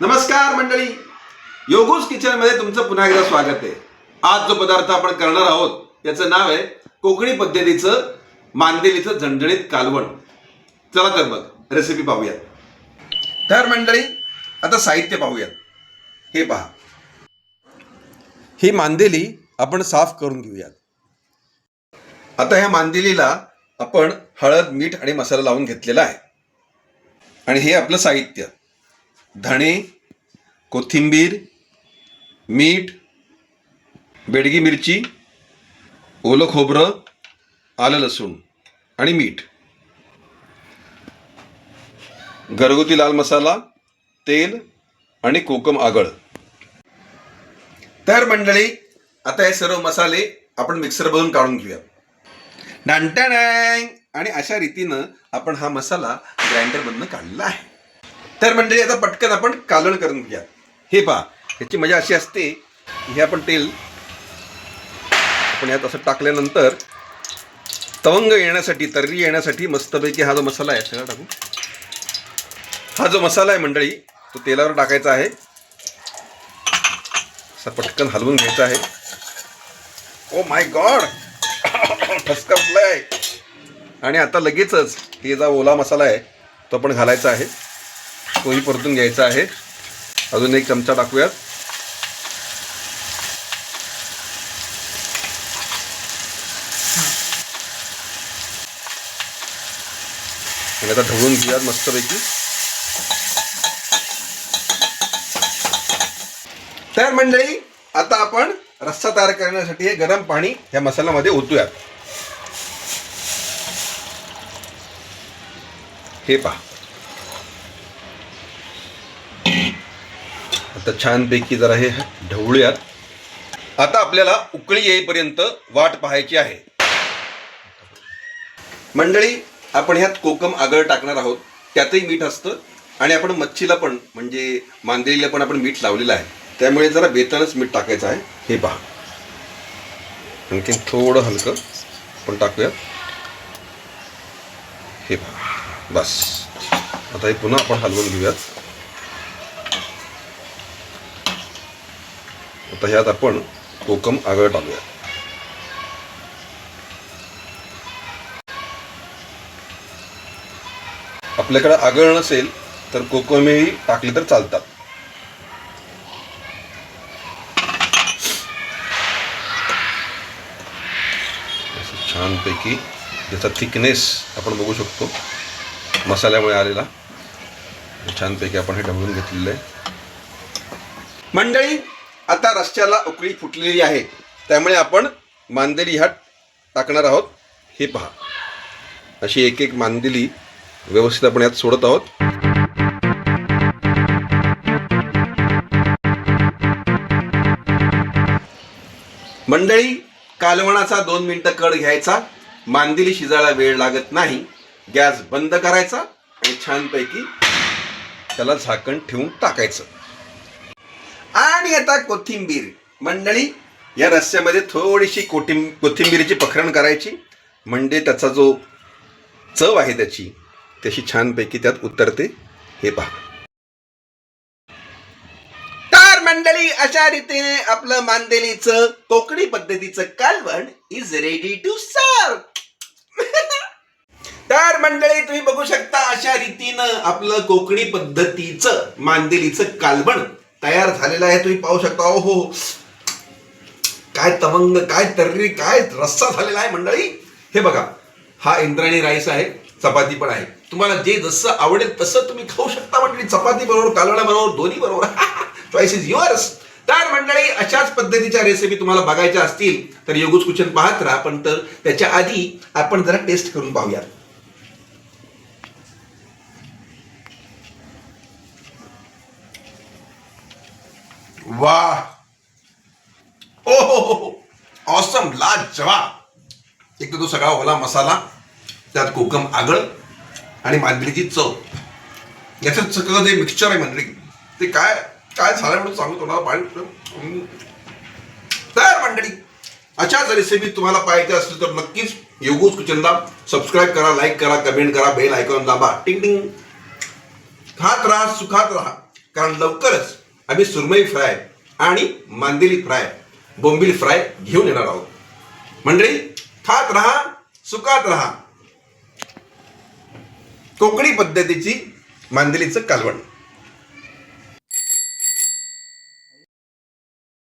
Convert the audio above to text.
नमस्कार मंडळी. योगूस किचनमध्ये तुमचं पुन्हा एकदा स्वागत आहे. आज जो पदार्थ आपण करणार आहोत याचं नाव आहे कोकणी पद्धतीचं मांदेलीचं झणझणीत कालवण. चला तर मग रेसिपी पाहूयात. तर मंडळी आता साहित्य पाहूयात. हे पहा. ही मांदेली आपण साफ करून घेऊयात. आता ह्या मांदेलीला आपण हळद मीठ आणि मसाला लावून घेतलेला आहे. आणि हे आपलं साहित्य. धणे कोथिंबीर मीठ बेडगी मिरची ओलं खोबरं आलं लसूण आणि मीठ. घरगुती लाल मसाला तेल आणि कोकम आगळ. तर मंडळी आता हे सर्व मसाले आपण मिक्सरमधून काढून घेऊया. डांट्या आणि अशा रीतीनं आपण हा मसाला ग्राइंडरमधनं काढलेला आहे. तर मंडळी आता पटकन आपण कालवण करून घ्या हे पहा ह्याची मजा अशी असते हे आपण तेल आपण यात असं टाकल्यानंतर तवंग येण्यासाठी तर्री येण्यासाठी मस्तपैकी हा जो मसाला आहे सगळा टाकू. हा जो मसाला आहे मंडळी तो तेलावर टाकायचा आहे. असा पटकन हलवून घ्यायचा आहे. Oh my god! ठसका फुटलाय. आणि आता लगेचच हे जो ओला मसाला आहे तो आपण घालायचा आहे. तोही परतून घ्यायचा आहे. अजून एक चमचा टाकूयात. आता ढवळून घेऊयात मस्तपैकी. तर मंडळी आता आपण रस्सा तयार करण्यासाठी हे गरम पाणी या मसाल्यामध्ये ओतूयात. हे पहा. आता छानपैकी जरा हे ढवळूयात. आता आपल्याला उकळी येईपर्यंत वाट पाहायची आहे. मंडळी आपण ह्यात कोकम आगळ टाकणार आहोत. त्यातही मीठ असतं. आणि आपण मच्छीला पण म्हणजे मांदेलीला पण आपण मीठ लावलेलं आहे. त्यामुळे जरा बेतानच मीठ टाकायचं आहे. हे पहा. आणखीन थोडं हलकं पण टाकूयात. हे पहा. बस. आता हे पुन्हा आपण हलवून घेऊयात. आता ह्यात आपण कोकम आगळ टाकूया. आपल्याकडे आगळ नसेल तर कोकमही टाकले तर चालतात. छानपैकी याचा थिकनेस आपण बघू शकतो मसाल्यामुळे आलेला. छानपैकी आपण हे ढवळून घेतलेलं आहे. मंडळी आता रस्त्याला उकळी फुटलेली आहे. त्यामुळे आपण मांदेली ह्या टाकणार आहोत. हे पहा. अशी एक एक मांदेली व्यवस्थित आपण यात सोडत आहोत. मंडळी कालवणाचा दोन मिनिटं कड घ्यायचा. मांदेली शिजायला वेळ लागत नाही. गॅस बंद करायचा आणि छानपैकी त्याला झाकण ठेवून टाकायचं. आणि आता कोथिंबीर. मंडळी या रस्स्यामध्ये थोडीशी कोथिंब कोथिंबीरीची पखरण करायची. म्हणजे त्याचा जो चव आहे त्याची त्याची छानपैकी त्यात उतरते. हे पहा. तर मंडळी अशा रीतीने आपलं मांदेलीचं कोकणी पद्धतीचं कालवण इज रेडी टू सर्व तर मंडळी तुम्ही बघू शकता अशा रीतीनं आपलं कोकणी पद्धतीचं मांदेलीचं कालवण तयार झालेला आहे तुम्ही पाहू शकता. ओ हो काय तवंग काय तर्री काय रस्सा झालेला आहे मंडळी. हे बघा हा इंद्रायणी राईस आहे चपाती पण आहे. तुम्हाला जे जसं आवडेल तसं तुम्ही खाऊ शकता मंडळी. चपाती बरोबर कालवडा बरोबर दोन्ही बरोबर. चॉईस इज युअर्स तर मंडळी अशाच पद्धतीच्या रेसिपी तुम्हाला बघायच्या असतील तर योगूच कुचन पाहत राहा. पण तर त्याच्या आधी आपण जरा टेस्ट करून पाहूयात. वाह। ओ हो, हो, हो, हो. ऑसम लाजवाब. एक तर तो सगळा ओला मसाला त्यात कोकम आगळ आणि मांजरीची चव. याचं सगळं जे मिक्सचर आहे मंडळी ते काय काय झालं म्हणून सांगू तुम्हाला पाणी तर मंडळी अशाच रेसिपी तुम्हाला पाहिजे असतील तर नक्कीच योगूज किचनला सबस्क्राईब करा लाईक करा कमेंट करा बेल आयकॉन दाबा. टिंग टिंग खात राहा सुखात राहा. कारण लवकरच आम्ही सुरमई फ्राय आणि मांदेली फ्राय बोंबील फ्राय घेऊन येणार आहोत. मंडळी खात राहा सुखात राहा. कोकणी पद्धतीची मांदेलीचं कालवण.